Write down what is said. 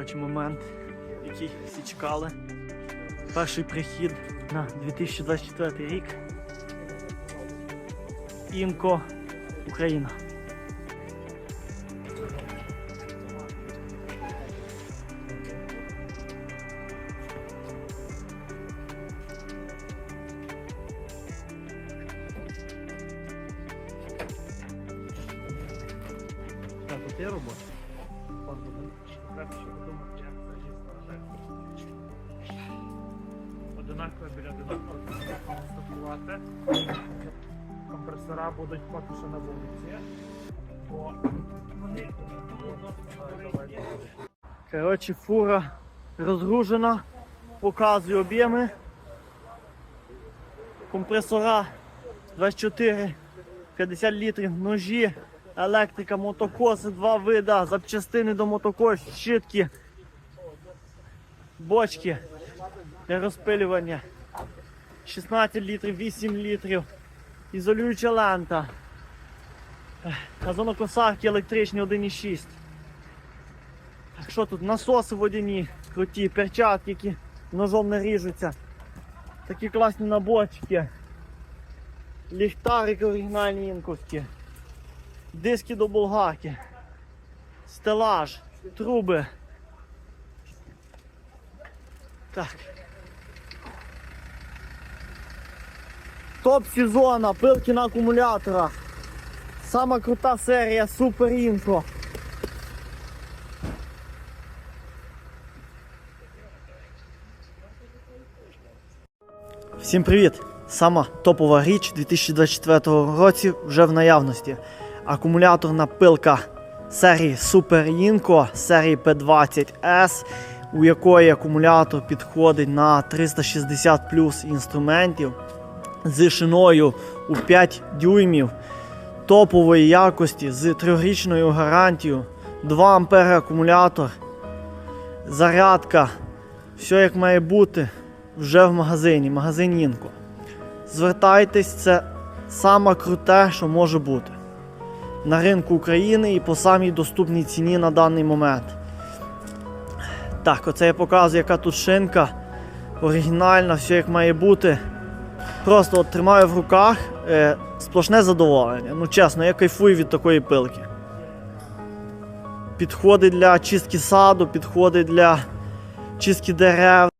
Коротше, момент, який всі чекали. Перший прихід на 2024 рік. Інко Україна. Так, от є робота. Одинаково біля одинаково констатувати. Компресора будуть поки що на вулиці. Бо вони Коротше, фура розгружена, показую об'єми. Компресора 24, 50 літрів, ножі, електрика, мотокоси, два вида, запчастини до мотокос, щитки, бочки для розпилювання. 16 літрів, 8 літрів, ізолююча лента. Газонокосарки електричні 1,6. Так що тут насоси водяні, круті, перчатки, які ножом не ріжуться. Такі класні наборчики. Ліхтарики оригінальні інковські. Диски до болгарки. Стелаж, труби. Так. Топ сезона, пилки на акумуляторах. Сама крута серія Супер Інфо. Всім привіт! Сама топова річ 2024 році вже в наявності. Акумуляторна пилка серії Super Inco серії P20S, у якої акумулятор підходить на 360 плюс інструментів з шиною у 5 дюймів топової якості з 3-річною гарантією, 2 ампери акумулятор, зарядка, все як має бути вже в магазині, магазин Інко. Звертайтесь, це саме круте, що може бути на ринку України і по самій доступній ціні на даний момент. Так, оце я показую, яка тут шинка. Оригінальна, все як має бути. Просто от тримаю в руках е, сплошне задоволення. Ну чесно, я кайфую від такої пилки. Підходить для чистки саду, підходить для чистки дерев.